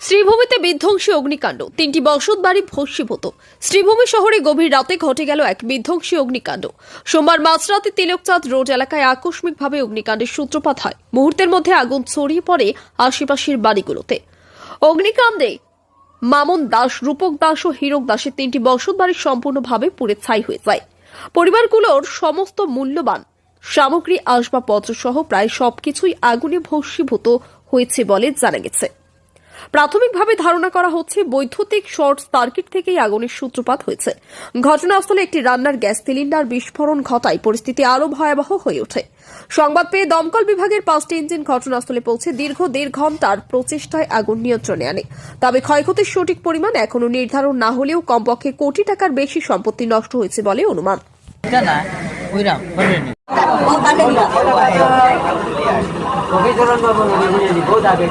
শ্রীভূমিতে বিধ্বংসী অগ্নিকাণ্ড। তিনটি বসত বাড়ি ভস্মীভূত। শ্রীভূমি শহরে গভীর রাতে ঘটে গেল এক বিধ্বংসী অগ্নিকাণ্ড। সোমবার মাঝরাতে তিলকচাঁদ রোড এলাকায় আকস্মিকভাবে অগ্নিকাণ্ডের সূত্রপাত হয়। মুহূর্তের মধ্যে আগুন ছড়িয়ে পড়ে আশেপাশের বাড়িগুলোতে। অগ্নিকাণ্ডে মামন দাস, রূপক দাস ও হীরক দাসের তিনটি বসত বাড়ি সম্পূর্ণভাবে পুড়ে ছাই হয়ে যায়। পরিবারগুলোর সমস্ত মূল্যবান সামগ্রী আসবাবপত্র সহ প্রায় সবকিছুই আগুনে ভস্মীভূত হয়েছে বলে জানা গেছে। প্রাথমিকভাবে ধারণা করা হচ্ছে বৈদ্যুতিক শর্ট সার্কিট থেকেই আগুনের সূত্রপাত হয়েছে। ঘটনাস্থলে একটি রান্নার গ্যাস সিলিন্ডার বিস্ফোরণ ঘটায়। পরিস্থিতি আরও ভয়াবহ হয়ে ওঠে। সংবাদ পেয়ে দমকল বিভাগের পাঁচটি ইঞ্জিন ঘটনাস্থলে পৌঁছে দীর্ঘ দেড় ঘণ্টার প্রচেষ্টায় আগুন নিয়ন্ত্রণে আনে। তবে ক্ষয়ক্ষতির সঠিক পরিমাণ এখনও নির্ধারণ না হলেও কমপক্ষে কোটি টাকার বেশি সম্পত্তি নষ্ট হয়েছে বলে অনুমান। বাবু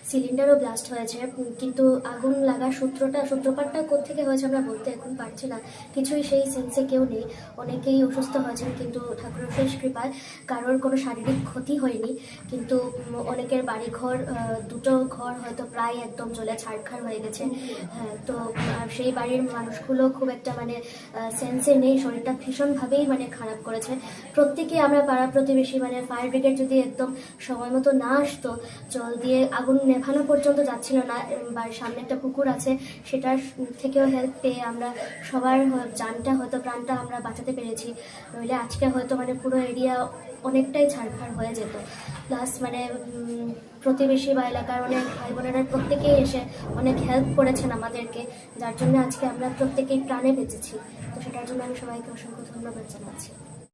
সিলিন্ডারও ব্লাস্ট হয়েছে কিন্তু আগুন লাগার সূত্রটা, সূত্রপাতটা কোত্থেকে হয়েছে আমরা বলতে এখন পারছি না। কিছুই সেই সেন্সে কেউ নেই। অনেকেই অসুস্থ হয়েছেন, কিন্তু ঠাকুরের শেষ কৃপায় কারোর কোনো শারীরিক ক্ষতি হয়নি। কিন্তু অনেকের বাড়িঘর দুটো ঘর হয়তো প্রায় একদম জ্বলে ছাড়খাড় হয়ে গেছে। হ্যাঁ তো সেই বাড়ির মানুষগুলো খুব একটা মানে সেন্সে নেই। শরীরটা ভীষণভাবেই মানে খারাপ করেছে। প্রত্যেকে আমরা পাড়া প্রতিবেশী মানে ফায়ার ব্রিগেড যদি একদম সময় মতো না আসতো, জল দিয়ে আগুন নেভানো পর্যন্ত যাচ্ছিল না বাড়ির সামনে একটা পুকুর আছে, সেটার থেকেও হেল্প পেয়ে আমরা সবার জানটা হয়তো, প্রাণটা আমরা বাঁচাতে পেরেছি। নইলে আজকে হয়তো মানে পুরো এরিয়া অনেকটাই ছাড়খাড় হয়ে যেত। প্লাস মানে প্রতিবেশী বা এলাকার অনেক ভাই বোনেরা প্রত্যেকেই এসে অনেক হেল্প করেছেন আমাদেরকে, যার জন্য আজকে আমরা প্রত্যেকেই প্রাণে বেঁচেছি। তো সেটার জন্য আমি সবাইকে অসংখ্য ধন্যবাদ জানাচ্ছি।